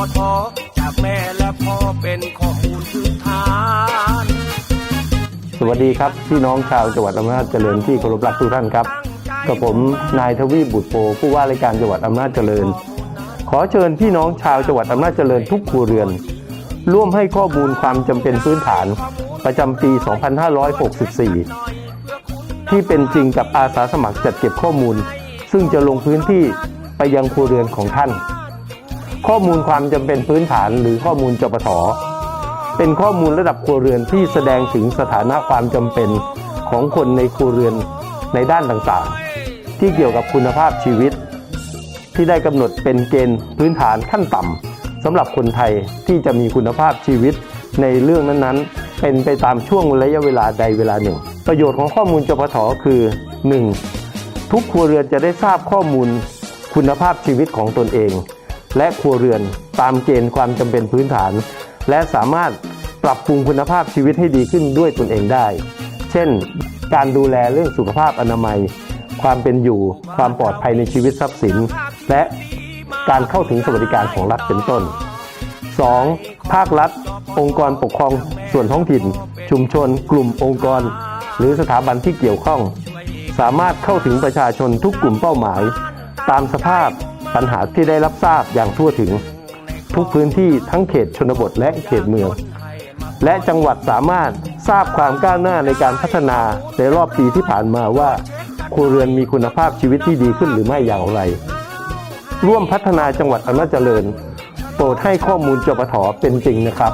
มูลจปทจากแม่และพ่อเป็นข้อมูลพื้นฐานสวัสดีครับพี่น้องชาวจังหวัดอำนาจเจริญที่เคารพรักทุกท่านครับกับผมนายทวีบุตรโปผู้ว่าราชการจังหวัดอำนาจเจริญ ขอเชิญพี่น้องชาวจังหวัดอำนาจเจริญทุกครัวเรือน ร่วมให้ข้อมูลความจำเป็นพื้นฐาน ประจำปี 2564 ที่เป็นจริงกับอาสาสมัครจัดเก็บข้อมูล ซึ่งจะลงพื้นที่ไปยังครัวเรือนของท่าน ข้อมูลความจำเป็นพื้นฐานหรือข้อมูลจปทเป็นข้อมูลระดับครัวเรือนที่แสดงถึงสถานะความจำเป็นของคนในครัวเรือนในด้านต่างๆ ที่เกี่ยวกับคุณภาพชีวิต ที่ได้กำหนดเป็นเกณฑ์พื้นฐานขั้นต่ำสำหรับคนไทยที่จะมีคุณภาพชีวิตในเรื่องนั้นๆ เป็นไปตามช่วงระยะเวลาใดเวลาหนึ่ง ประโยชน์ของข้อมูลจปทคือ 1. ทุกครัวเรือนจะได้ทราบข้อมูลคุณภาพชีวิตของตนเอง และครัวเรือน ตามเกณฑ์ความจำเป็นพื้นฐาน และสามารถปรับปรุงคุณภาพชีวิตให้ดีขึ้นด้วยตนเองได้ เช่น การดูแลเรื่องสุขภาพอนามัย ความเป็นอยู่ ความปลอดภัยในชีวิตทรัพย์สิน และการเข้าถึงสวัสดิการของรัฐเป็นต้น 2. ภาครัฐ องค์กรปกครองส่วนท้องถิ่น ชุมชน กลุ่มองค์กร หรือสถาบันที่เกี่ยวข้อง สามารถเข้าถึงประชาชนทุกกลุ่มเป้าหมาย ตามสภาพ ปัญหาที่ได้รับทราบอย่างทั่วถึง ทุกพื้นที่ทั้งเขตชนบทและเขตเมือง และจังหวัดสามารถทราบความก้าวหน้าในการพัฒนาในรอบปีที่ผ่านมาว่าครัวเรือนมีคุณภาพชีวิตที่ดีขึ้นหรือไม่อย่างไร ร่วมพัฒนาจังหวัดอำนาจเจริญ โปรดให้ข้อมูลจปทเป็นจริงนะครับ